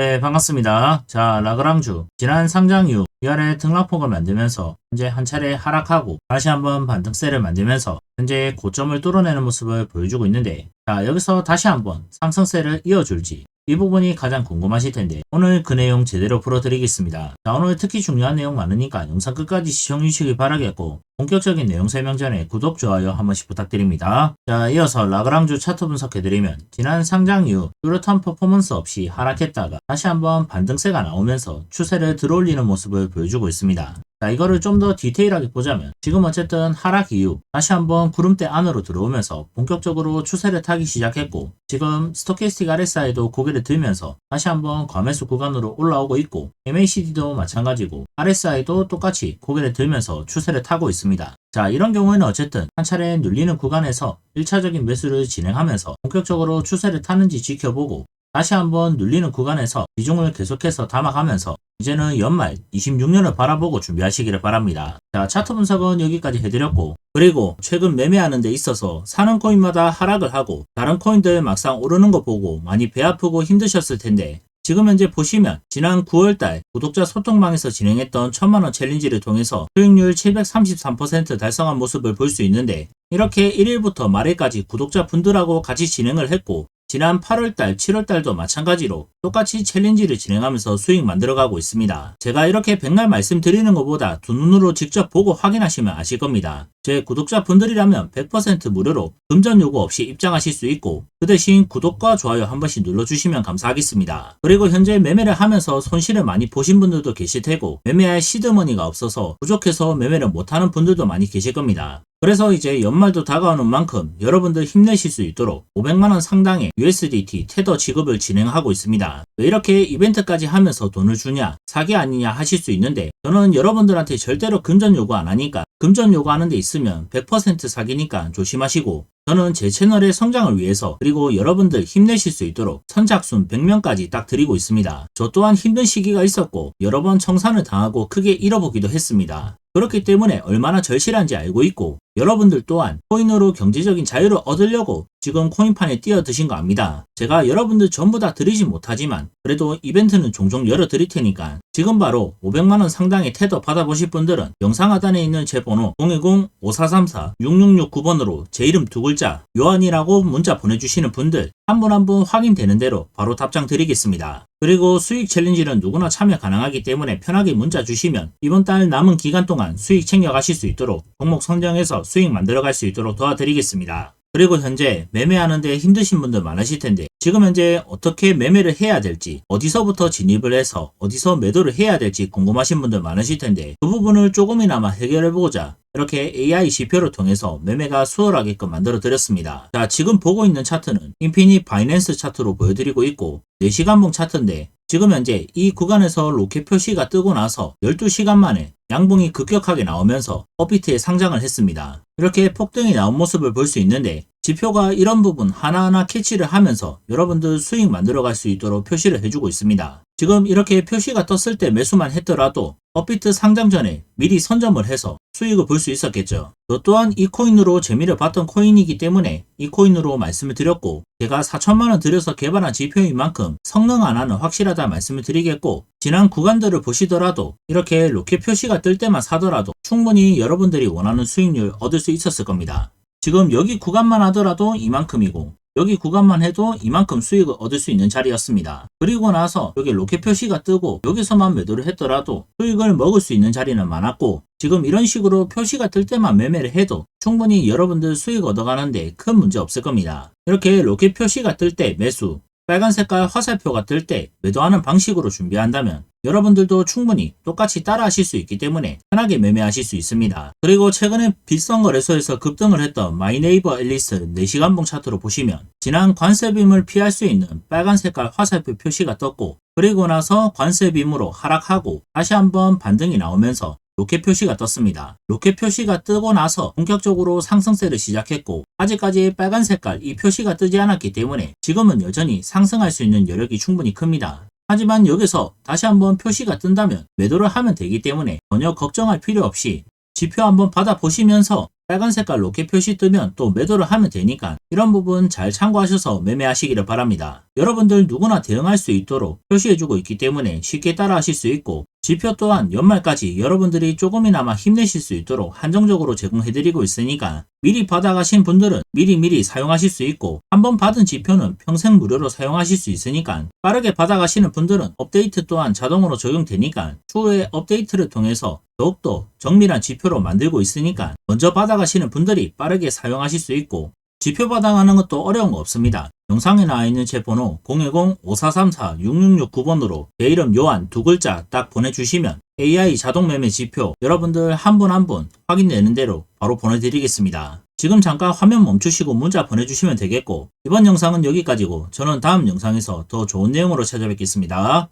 네, 반갑습니다. 자, 라그랑주. 지난 상장 이후 위아래 등락폭을 만들면서 현재 한 차례 하락하고 다시 한번 반등세를 만들면서 현재 고점을 뚫어내는 모습을 보여주고 있는데 자, 여기서 다시 한번 상승세를 이어줄지 이 부분이 가장 궁금하실 텐데 오늘 그 내용 제대로 풀어드리겠습니다. 자, 오늘 특히 중요한 내용 많으니까 영상 끝까지 시청해주시기 바라겠고 본격적인 내용 설명 전에 구독, 좋아요 한 번씩 부탁드립니다. 자, 이어서 라그랑주 차트 분석해드리면 지난 상장 이후 뚜렷한 퍼포먼스 없이 하락했다가 다시 한번 반등세가 나오면서 추세를 들어올리는 모습을 보여주고 있습니다. 자, 이거를 좀 더 디테일하게 보자면 지금 어쨌든 하락 이후 다시 한번 구름대 안으로 들어오면서 본격적으로 추세를 타기 시작했고 지금 스토캐스틱 RSI도 고개를 들면서 다시 한번 과매수 구간으로 올라오고 있고 MACD도 마찬가지고 RSI도 똑같이 고개를 들면서 추세를 타고 있습니다. 자, 이런 경우에는 어쨌든 한 차례 눌리는 구간에서 1차적인 매수를 진행하면서 본격적으로 추세를 타는지 지켜보고 다시 한번 눌리는 구간에서 비중을 계속해서 담아가면서 이제는 연말 26년을 바라보고 준비하시기를 바랍니다. 자, 차트 분석은 여기까지 해드렸고, 그리고 최근 매매하는 데 있어서 사는 코인마다 하락을 하고, 다른 코인들 막상 오르는 거 보고 많이 배 아프고 힘드셨을 텐데, 지금 현재 보시면 지난 9월달 구독자 소통방에서 진행했던 1000만원 챌린지를 통해서 수익률 733% 달성한 모습을 볼 수 있는데 이렇게 1일부터 말일까지 구독자 분들하고 같이 진행을 했고 지난 8월달, 7월달도 마찬가지로 똑같이 챌린지를 진행하면서 수익 만들어가고 있습니다. 제가 이렇게 백날 말씀드리는 것보다 두 눈으로 직접 보고 확인하시면 아실 겁니다. 제 구독자 분들이라면 100% 무료로 금전 요구 없이 입장하실 수 있고 그 대신 구독과 좋아요 한 번씩 눌러주시면 감사하겠습니다. 그리고 현재 매매를 하면서 손실을 많이 보신 분들도 계실 테고 매매할 시드머니가 없어서 부족해서 매매를 못하는 분들도 많이 계실 겁니다. 그래서 이제 연말도 다가오는 만큼 여러분들 힘내실 수 있도록 500만원 상당의 USDT 테더 지급을 진행하고 있습니다. 왜 이렇게 이벤트까지 하면서 돈을 주냐, 사기 아니냐 하실 수 있는데 저는 여러분들한테 절대로 금전 요구 안 하니까 금전 요구하는 데 있으면 100% 사기니까 조심하시고 저는 제 채널의 성장을 위해서 그리고 여러분들 힘내실 수 있도록 선착순 100명까지 딱 드리고 있습니다. 저 또한 힘든 시기가 있었고 여러 번 청산을 당하고 크게 잃어보기도 했습니다. 그렇기 때문에 얼마나 절실한지 알고 있고 여러분들 또한 코인으로 경제적인 자유를 얻으려고 지금 코인판에 뛰어드신 거 압니다. 제가 여러분들 전부 다 드리진 못하지만 그래도 이벤트는 종종 열어드릴 테니까 지금 바로 500만원 상당의 테더 받아보실 분들은 영상 하단에 있는 제 번호 010-5434-6669번으로 제 이름 두 글자 요한이라고 문자 보내주시는 분들 한 분 한 분 확인되는 대로 바로 답장 드리겠습니다. 그리고 수익 챌린지는 누구나 참여 가능하기 때문에 편하게 문자 주시면 이번 달 남은 기간 동안 수익 챙겨가실 수 있도록 종목 선정해서 수익 만들어갈 수 있도록 도와드리겠습니다. 그리고 현재 매매하는데 힘드신 분들 많으실 텐데 지금 현재 어떻게 매매를 해야 될지 어디서부터 진입을 해서 어디서 매도를 해야 될지 궁금하신 분들 많으실 텐데 그 부분을 조금이나마 해결해보고자 이렇게 AI 지표를 통해서 매매가 수월하게끔 만들어 드렸습니다. 자 지금 보고 있는 차트는 인피니 바이낸스 차트로 보여드리고 있고 4시간봉 차트인데 지금 현재 이 구간에서 로켓 표시가 뜨고 나서 12시간 만에 양봉이 급격하게 나오면서 업비트에 상장을 했습니다. 이렇게 폭등이 나온 모습을 볼 수 있는데 지표가 이런 부분 하나하나 캐치를 하면서 여러분들 수익 만들어갈 수 있도록 표시를 해주고 있습니다. 지금 이렇게 표시가 떴을 때 매수만 했더라도 업비트 상장 전에 미리 선점을 해서 수익을 볼 수 있었겠죠. 저 또한 이 코인으로 재미를 봤던 코인이기 때문에 이 코인으로 말씀을 드렸고 제가 4천만원 들여서 개발한 지표인 만큼 성능 하나는 확실하다 말씀을 드리겠고 지난 구간들을 보시더라도 이렇게 로켓 표시가 뜰 때만 사더라도 충분히 여러분들이 원하는 수익률 얻을 수 있었을 겁니다. 지금 여기 구간만 하더라도 이만큼이고 여기 구간만 해도 이만큼 수익을 얻을 수 있는 자리였습니다. 그리고 나서 여기 로켓 표시가 뜨고 여기서만 매도를 했더라도 수익을 먹을 수 있는 자리는 많았고 지금 이런 식으로 표시가 뜰 때만 매매를 해도 충분히 여러분들 수익 얻어가는데 큰 문제 없을 겁니다. 이렇게 로켓 표시가 뜰 때 매수, 빨간 색깔 화살표가 뜰 때 매도하는 방식으로 준비한다면 여러분들도 충분히 똑같이 따라 하실 수 있기 때문에 편하게 매매하실 수 있습니다. 그리고 최근에 비싼 거래소에서 급등을 했던 마이네이버 앨리스 4시간봉 차트로 보시면 지난 관세빔을 피할 수 있는 빨간 색깔 화살표 표시가 떴고 그리고 나서 관세빔으로 하락하고 다시 한번 반등이 나오면서 로켓 표시가 떴습니다. 로켓 표시가 뜨고 나서 본격적으로 상승세를 시작했고 아직까지 빨간 색깔 이 표시가 뜨지 않았기 때문에 지금은 여전히 상승할 수 있는 여력이 충분히 큽니다. 하지만 여기서 다시 한번 표시가 뜬다면 매도를 하면 되기 때문에 전혀 걱정할 필요 없이 지표 한번 받아보시면서 빨간 색깔 로켓 표시 뜨면 또 매도를 하면 되니까 이런 부분 잘 참고하셔서 매매하시기를 바랍니다. 여러분들 누구나 대응할 수 있도록 표시해주고 있기 때문에 쉽게 따라하실 수 있고 지표 또한 연말까지 여러분들이 조금이나마 힘내실 수 있도록 한정적으로 제공해드리고 있으니까 미리 받아가신 분들은 미리미리 사용하실 수 있고 한번 받은 지표는 평생 무료로 사용하실 수 있으니까 빠르게 받아가시는 분들은 업데이트 또한 자동으로 적용되니까 추후에 업데이트를 통해서 더욱더 정밀한 지표로 만들고 있으니까 먼저 받아가시는 분들이 빠르게 사용하실 수 있고 지표 받아가는 것도 어려운 거 없습니다. 영상에 나와 있는 제 번호 010-5434-6669번으로 내 이름 요한 두 글자 딱 보내주시면 AI 자동 매매 지표 여러분들 한 분 한 분 확인되는 대로 바로 보내드리겠습니다. 지금 잠깐 화면 멈추시고 문자 보내주시면 되겠고 이번 영상은 여기까지고 저는 다음 영상에서 더 좋은 내용으로 찾아뵙겠습니다.